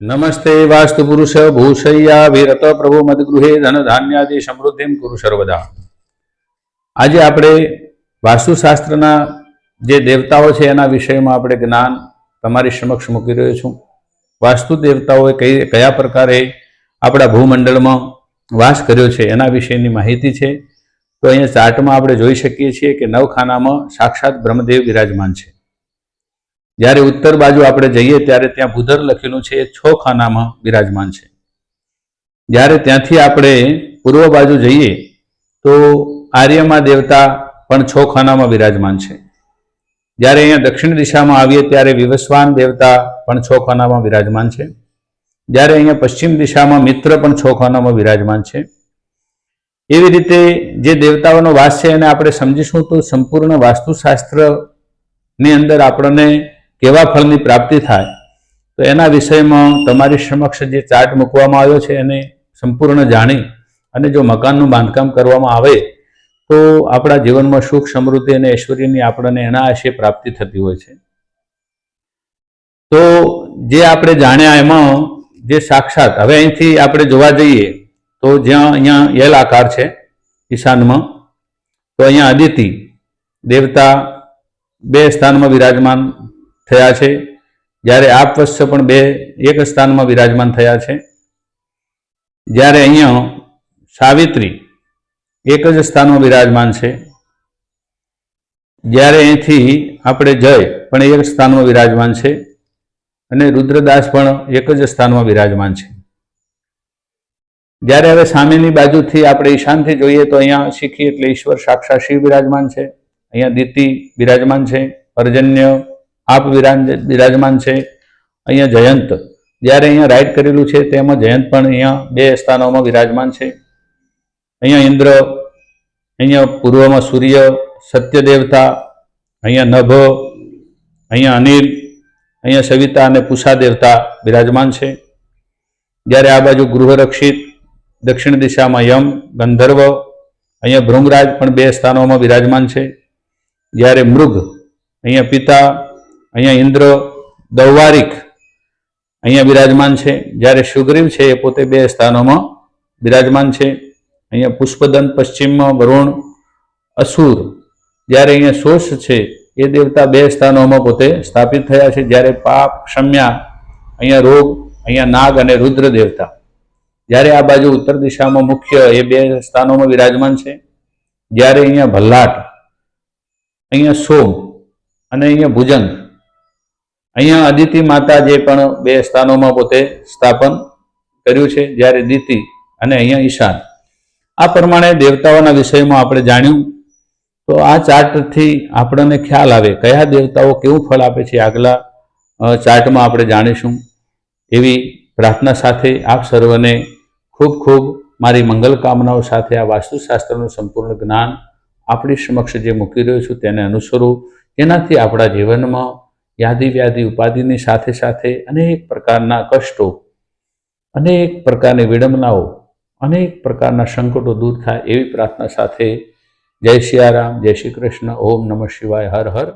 નમસ્તે વાસ્તુ પુરુષ ભૂષૈયા વિરત પ્રભુ મદગૃહે ધન ધાન્યાદિ સમૃદ્ધિમ કુરુ સર્વદા આજે આપણે વાસ્તુશાસ્ત્રના જે દેવતાઓ છે એના વિષયમાં આપણે જ્ઞાન તમારી સમક્ષ મૂકી રહ્યો છું. વાસ્તુ દેવતાઓએ કઈ કયા પ્રકારે આપણા ભૂમંડળમાં વાસ કર્યો છે એના વિશેની માહિતી છે. તો અહીંયા ચાર્ટમાં આપણે જોઈ શકીએ છીએ કે નવખાનામાં સાક્ષાત બ્રહ્મદેવ વિરાજમાન છે. જ્યારે ઉત્તર બાજુ આપણે જઈએ ત્યારે ત્યાં ભૂધર લખેલું છે એ છ ખાનામાં બિરાજમાન છે. જ્યારે ત્યાંથી આપણે પૂર્વ બાજુ જઈએ, તો આર્યમા દેવતા પણ છ ખાનામાં બિરાજમાન છે. જ્યારે અહીંયા દક્ષિણ દિશામાં આવીએ, ત્યારે વિવસ્વાન દેવતા પણ છ ખાનામાં બિરાજમાન છે. જ્યારે અહીંયા પશ્ચિમ દિશામાં મિત્ર પણ છ ખાનામાં બિરાજમાન છે. એવી રીતે જે દેવતાઓનો વાસ છે એને આપણે સમજીશું, તો સંપૂર્ણ વાસ્તુશાસ્ત્રની અંદર આપણને કેવા ફળની પ્રાપ્તિ થાય, તો એના વિષયમાં તમારી સમક્ષ જે ચાર્ટ મૂકવામાં આવ્યો છે એને સંપૂર્ણ જાણી અને જો મકાનનું બાંધકામ કરવામાં આવે, તો આપણા જીવનમાં સુખ, સમૃદ્ધિ અને ઐશ્વર્યની આપણને એના આશય પ્રાપ્તિ થતી હોય છે. તો જે આપણે જાણ્યા એમાં જે સાક્ષાત, હવે અહીંથી આપણે જોવા જઈએ, તો જ્યાં અહીંયા એલ આકાર છે ઈશાનમાં, તો અહીંયા અદિતિ દેવતા બે સ્થાનમાં વિરાજમાન થયા છે. જ્યારે આપ વત્સ પણ બે, એક સ્થાનમાં વિરાજમાન થયા છે. જ્યારે અહીંયા સાવિત્રી એક જ સ્થાનમાં વિરાજમાન છે. જ્યારે અહીંથી આપણે જય પણ એક સ્થાનમાં વિરાજમાન છે અને રુદ્રદાસ પણ એક જ સ્થાનમાં વિરાજમાન છે. જ્યારે હવે સામેની બાજુથી આપણે ઈશાનથી જોઈએ તો અહીંયા શીખી એટલે ઈશ્વર સાક્ષાત શિવ બિરાજમાન છે. અહીંયા દિતિ બિરાજમાન છે. પર્જન્ય આપ બિરાજમાન છે. અહીંયા જયંત. જ્યારે અહીંયા રાઈટ કરેલું છે, તેમાં જયંત પણ અહીંયા બે સ્થાનોમાં વિરાજમાન છે. અહીંયા ઇન્દ્ર, અહીંયા પૂર્વમાં સૂર્ય સત્ય દેવતા અહીંયા નભ, અહીંયા અનિલ, અહીંયા સવિતા અને પુષા દેવતા બિરાજમાન છે. જ્યારે આ બાજુ ગૃહરક્ષિત, દક્ષિણ દિશામાં યમ, ગંધર્વ, અહીંયા ભૃંગરાજ પણ બે સ્થાનોમાં બિરાજમાન છે. જ્યારે મૃગ, અહીંયા પિતા અહીંયા ઇન્દ્ર દૌવારિક અહીંયા બિરાજમાન છે. જ્યારે સુગ્રીવ છે એ પોતે બે સ્થાનોમાં બિરાજમાન છે. અહીંયા પુષ્પદંત પશ્ચિમમાં વરુણ, અસુર. જ્યારે અહીંયા શોષ છે, એ દેવતા બે સ્થાનોમાં પોતે સ્થાપિત થયા છે. જ્યારે પાપ ક્ષમ્યા અહીંયા રોગ, અહીંયા નાગ અને રુદ્ર દેવતા. જ્યારે આ બાજુ ઉત્તર દિશામાં મુખ્ય એ બે સ્થાનોમાં વિરાજમાન છે. જ્યારે અહીંયા ભલ્લાટ, અહીંયા સોમ અને અહીંયા ભુજંગ અહીંયા અદિતિ માતા જે પણ બે સ્થાનોમાં પોતે સ્થાપન કર્યું છે, જ્યારે દિતિ અને અહીંયા ઈશાન. આ પ્રમાણે દેવતાઓના વિષયમાં આપણે જાણ્યું. તો આ ચાર્ટથી આપણને ખ્યાલ આવે કયા દેવતાઓ કેવું ફળ આપે છે, આગલા ચાર્ટમાં આપણે જાણીશું. એવી પ્રાર્થના સાથે આપ સર્વને ખૂબ ખૂબ મારી મંગલ કામનાઓ સાથે આ વાસ્તુશાસ્ત્રનું સંપૂર્ણ જ્ઞાન આપણી સમક્ષ જે મૂકી રહ્યો છું, તેને અનુસરો. એનાથી આપણા જીવનમાં યાદી વ્યાધિ ઉપાધિની સાથે સાથે અનેક પ્રકારના કષ્ટો, અનેક પ્રકારની વિડંબનાઓ, અનેક પ્રકારના સંકટો દૂર થાય એવી પ્રાર્થના સાથે જય સિયારામ જય શ્રી કૃષ્ણ, ઓમ નમઃ શિવાય, હર હર.